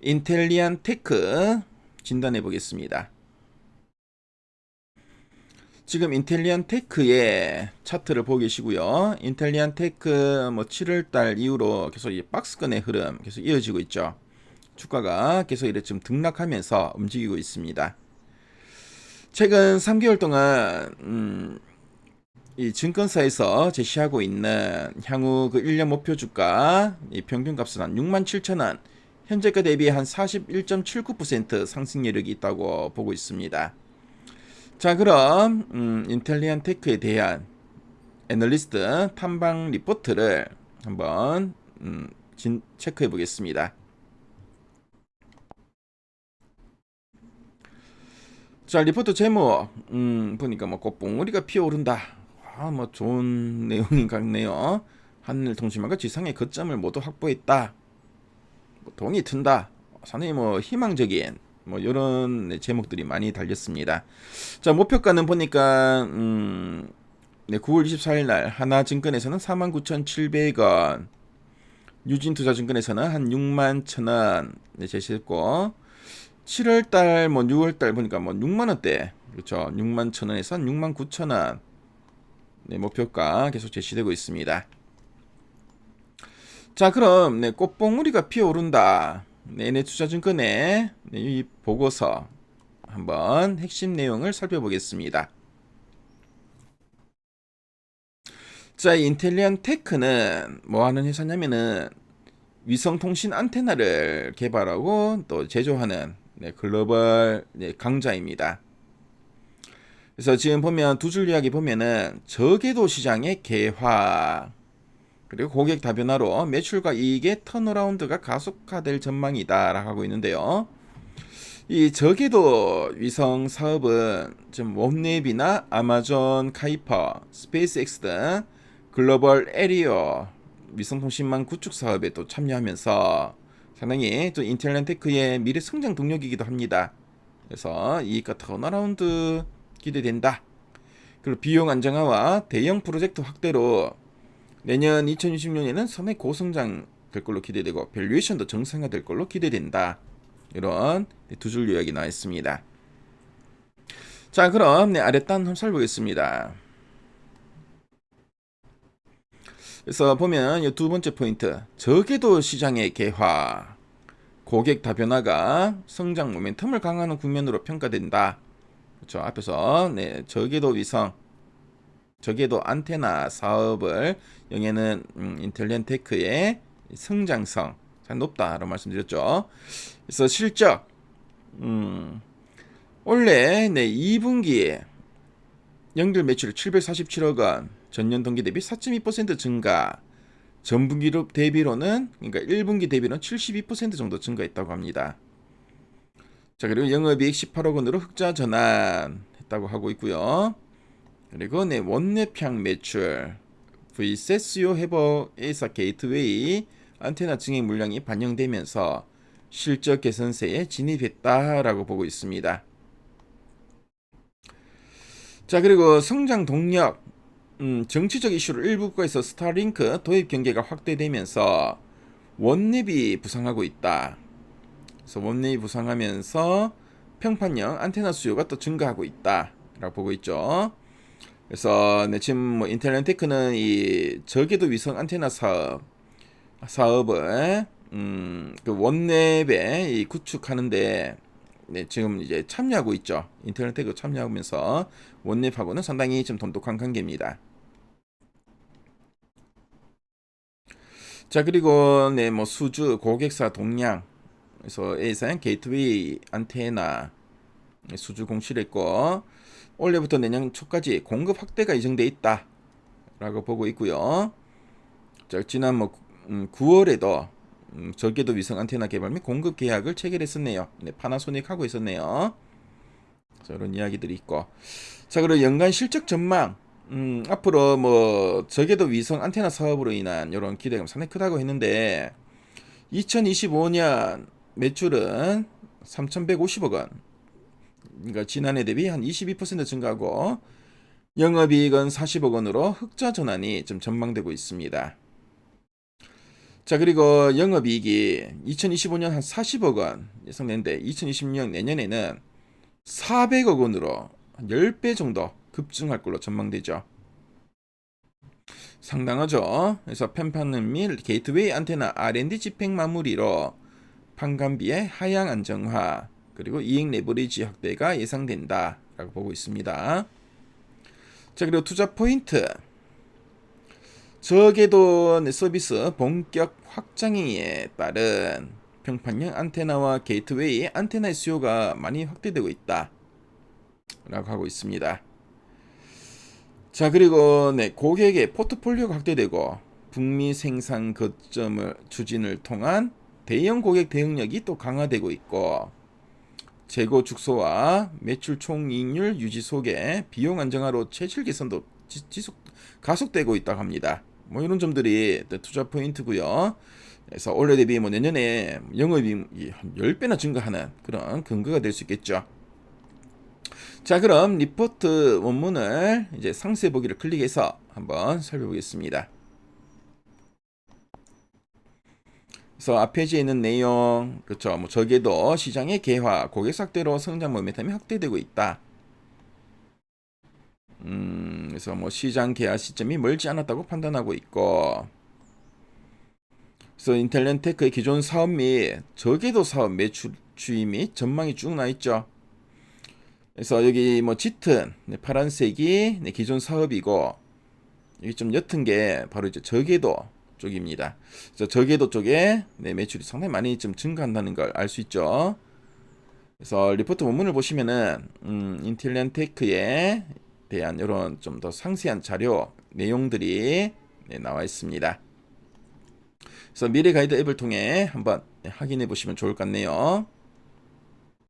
인텔리안 테크 진단해 보겠습니다. 지금 인텔리안 테크의 차트를 보고 계시고요. 인텔리안 테크 뭐 7월 달 이후로 계속 이 박스권의 흐름 계속 이어지고 있죠. 주가가 계속 이렇게 좀 등락하면서 움직이고 있습니다. 최근 3개월 동안 음, 이 증권사에서 제시하고 있는 향후 그 1년 목표 주가 이 평균 값은 한 6만 7천 원, 현재가 대비 한 41.79% 상승 여력이 있다고 보고 있습니다. 자, 그럼 음, 인텔리안 테크에 대한 애널리스트 탐방 리포트를 한번 음, 진, 체크해 보겠습니다. 자, 리포트 제목 음, 보니까 뭐 꽃봉오리가 피어오른다. 아, 뭐 좋은 내용인 것 같네요. 한일통신망과 지상의 거점을 모두 확보했다. 뭐 동이 튼다. 상당히 뭐 희망적인 뭐 이런 제목들이 많이 달렸습니다. 자 목표가는 보니까 음, 네, 9월 24일 날 하나증권에서는 49,700원, 유진투자증권에서는 한 6만 1,000원 네, 제시했고 7월 달, 뭐 6월 달 보니까 뭐 6만 원대 그렇죠. 6만 1,000원에서 한 6만 9천 원 네, 목표가 계속 제시되고 있습니다. 자, 그럼 네, 꽃봉우리가 피어오른다. 네네 투자증권의 네, 이 보고서 한번 핵심 내용을 살펴보겠습니다. 자, 인텔리안 테크는 뭐 하는 회사냐면은 위성통신 안테나를 개발하고 또 제조하는 네, 글로벌 네, 강자입니다. 그래서 지금 보면 두 줄 이야기 보면은 저궤도 시장의 개화 그리고 고객 다변화로 매출과 이익의 턴어라운드가 가속화될 전망이다 라고 하고 있는데요. 이 저궤도 위성 사업은 지금 웜랩이나 아마존 카이퍼, 스페이스X 등 글로벌 에리어 위성통신망 구축 사업에 또 참여하면서 상당히 또 인텔렌테크의 미래 성장 동력이기도 합니다. 그래서 이익과 턴어라운드 기대된다. 그리고 비용 안정화와 대형 프로젝트 확대로 내년 2026년에는 상당히 고성장 될 걸로 기대되고 밸류에이션도 정상화될 걸로 기대된다. 이런 두 줄 요약이 나와 있습니다. 자, 그럼 네, 아랫단 한번 살펴보겠습니다. 그래서 보면 이 두 번째 포인트, 저궤도 시장의 개화, 고객 다변화가 성장 모멘텀을 강화하는 국면으로 평가된다. 그렇죠. 앞에서 네, 저궤도 위성 저궤도 안테나 사업을 영예는 음, 인텔리언테크의 성장성 잘 높다라고 말씀드렸죠. 그래서 실적 음, 올해 네 2분기에 연결 매출 747억 원, 전년 동기 대비 4.2% 증가. 전분기 대비로는 그러니까 1분기 대비로는 72% 정도 증가했다고 합니다. 자, 그리고 영업이익 18억 원으로 흑자 전환했다고 하고 있고요. 그리고 네 원내평 매출 VSSO 해버 A사 게이트웨이 안테나 증액 물량이 반영되면서 실적 개선세에 진입했다라고 보고 있습니다. 자 그리고 성장 동력 음, 정치적 이슈로 일부 국가에서 스타링크 도입 경계가 확대되면서 원립이 부상하고 있다. 그래서 원립이 부상하면서 평판형 안테나 수요가 또 증가하고 있다라고 보고 있죠. 그래서 네, 지금 뭐 인텔렌테크는 이 저궤도 위성 안테나 사업 사업을 음, 그 원랩에 이 구축하는데 네, 지금 이제 참여하고 있죠. 인텔렌테크 참여하면서 원랩하고는 상당히 좀 돈독한 관계입니다. 자 그리고 네 뭐 수주 고객사 동량 그래서 A사양 게이트웨이 안테나 네, 수주 공실했고 올해부터 내년 초까지 공급 확대가 예정돼 있다. 라고 보고 있고요. 자, 지난 뭐 9월에도 음, 음, 저궤도 위성 안테나 개발 및 공급 계약을 체결했었네요. 네, 파나소닉 하고 있었네요. 자, 이런 이야기들이 있고. 자, 그리고 연간 실적 전망. 음, 앞으로 뭐 저궤도 위성 안테나 사업으로 인한 이런 기대감 상당히 크다고 했는데 2025년 매출은 3,150억 원, 그러니까 지난해 대비 한 22% 증가하고 영업이익은 40억 원으로 흑자 전환이 좀 전망되고 있습니다. 자 그리고 영업이익이 2025년 한 40억 원 예상되는데 2026년 내년에는 400억 원으로 한 10배 정도 급증할 걸로 전망되죠. 상당하죠. 그래서 펜판은 및 게이트웨이 안테나 R&D 집행 마무리로 판관비의 하향 안정화 그리고 이익 레버리지 확대가 예상된다라고 보고 있습니다. 자 그리고 투자 포인트 저궤도 서비스 본격 확장에 따른 평판형 안테나와 게이트웨이 안테나의 수요가 많이 확대되고 있다. 라고 하고 있습니다. 자, 그리고 네, 고객의 포트폴리오가 확대되고 북미 생산 거점을 추진을 통한 대형 고객 대응력이 또 강화되고 있고 재고 축소와 매출 총이익률 유지 속에 비용 안정화로 체질 개선도 지- 지속 가속되고 있다고 합니다. 뭐 이런 점들이 또 투자 포인트고요. 그래서 올해 대비 뭐 내년에 영업이익이 한 10배나 증가하는 그런 근거가 될 수 있겠죠. 자, 그럼 리포트 원문을 이제 상세 보기를 클릭해서 한번 살펴보겠습니다. 그래서 앞 페이지에 있는 내용, 그렇죠. 뭐 저게도 시장의 개화, 고객 확대로 성장 모멘텀이 확대되고 있다. 음, 그래서 뭐 시장 개화 시점이 멀지 않았다고 판단하고 있고, 그래서 인텔렌테크의 기존 사업 및 저궤도 사업 매출 추이 및 전망이 쭉 나 있죠. 그래서 여기 뭐 짙은 네, 파란색이 네, 기존 사업이고 여기 좀 옅은 게 바로 이제 저궤도 쪽입니다. 그래서 저궤도 쪽에 네, 매출이 상당히 많이 좀 증가한다는 걸 알 수 있죠. 그래서 리포트 원문을 보시면은 음, 인텔렌테크에 대한 이런 좀 더 상세한 자료 내용들이 네, 나와 있습니다. 그래서 미래 가이드 앱을 통해 한번 확인해 보시면 좋을 것 같네요.